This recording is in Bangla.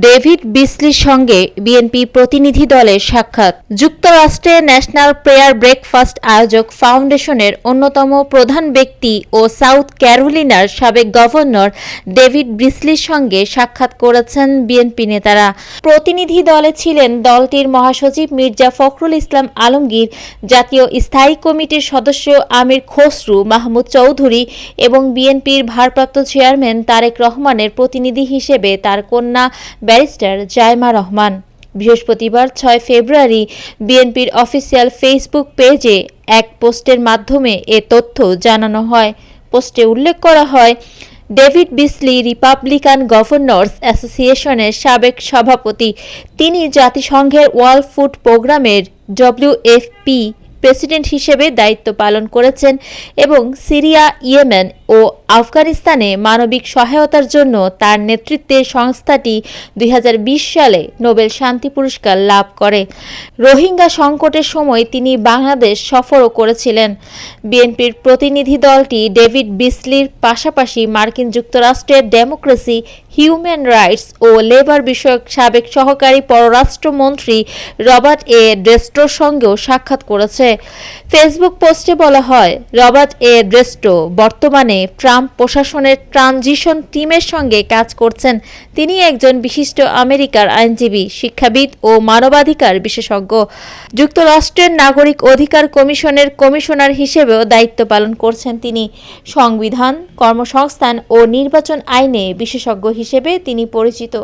ডেভিড বিসলির সঙ্গে বিএনপি প্রতিনিধি দলের সাক্ষাৎ। যুক্তরাষ্ট্রে ন্যাশনাল প্রেয়ার ব্রেকফাস্ট আয়োজক ফাউন্ডেশনের অন্যতম প্রধান ব্যক্তি ও সাউথ ক্যারোলিনার সাবেক গভর্নর ডেভিড ব্রিসলির সঙ্গে সাক্ষাৎ করেছেন বিএনপি নেতারা। প্রতিনিধি দলে ছিলেন দলটির মহাসচিব মির্জা ফখরুল ইসলাম আলমগীর, জাতীয় স্থায়ী কমিটির সদস্য আমির খসরু, মাহমুদ চৌধুরী এবং বিএনপির ভারপ্রাপ্ত চেয়ারম্যান তারেক রহমানের প্রতিনিধি হিসেবে তার কন্যা ব্যারিস্টার জায়মা রহমান। বৃহস্পতিবার ছয় ফেব্রুয়ারি বিএনপির অফিসিয়াল ফেসবুক পেজে এক পোস্টের মাধ্যমে এ তথ্য জানানো হয়। পোস্টে উল্লেখ করা হয়, ডেভিড বিসলি রিপাবলিকান গভর্নর্স অ্যাসোসিয়েশনের সাবেক সভাপতি। তিনি জাতিসংঘের ওয়ার্ল্ড ফুড প্রোগ্রামের ডব্লিউএফপি প্রেসিডেন্ট হিসেবে দায়িত্ব পালন করেছেন এবং সিরিয়া, ইয়েমেন ও আফগানিস্তানে মানবিক সহায়তার জন্য তার নেতৃত্বে সংস্থাটি দুই হাজার বিশ সালে নোবেল শান্তি পুরস্কার লাভ করে। রোহিঙ্গা সংকটের সময় তিনি বাংলাদেশ সফরও করেছিলেন। বিএনপির প্রতিনিধি দলটি ডেভিড বিসলির পাশাপাশি মার্কিন যুক্তরাষ্ট্রের ডেমোক্রেসি, হিউম্যান রাইটস ও লেবার বিষয়ক সাবেক সহকারী পররাষ্ট্রমন্ত্রী রবার্ট এ ড্রেস্টোর সঙ্গেও সাক্ষাৎ করেছে। ফেসবুক পোস্টে বলা হয়, রবার্ট এ ড্রেস্টো বর্তমানে ট্রাম্প প্রশাসনের ট্রানজিশন টিমের সঙ্গে কাজ করছেন। তিনি একজন বিশিষ্ট আমেরিকার আইনজীবী, শিক্ষাবিদ ও মানবাধিকার বিশেষজ্ঞ। যুক্তরাষ্ট্রের নাগরিক অধিকার কমিশনের কমিশনার হিসেবেও দায়িত্ব পালন করছেন তিনি। সংবিধান, কর্মসংস্থান ও নির্বাচন আইনে বিশেষজ্ঞ হিসেবে তিনি পরিচিত।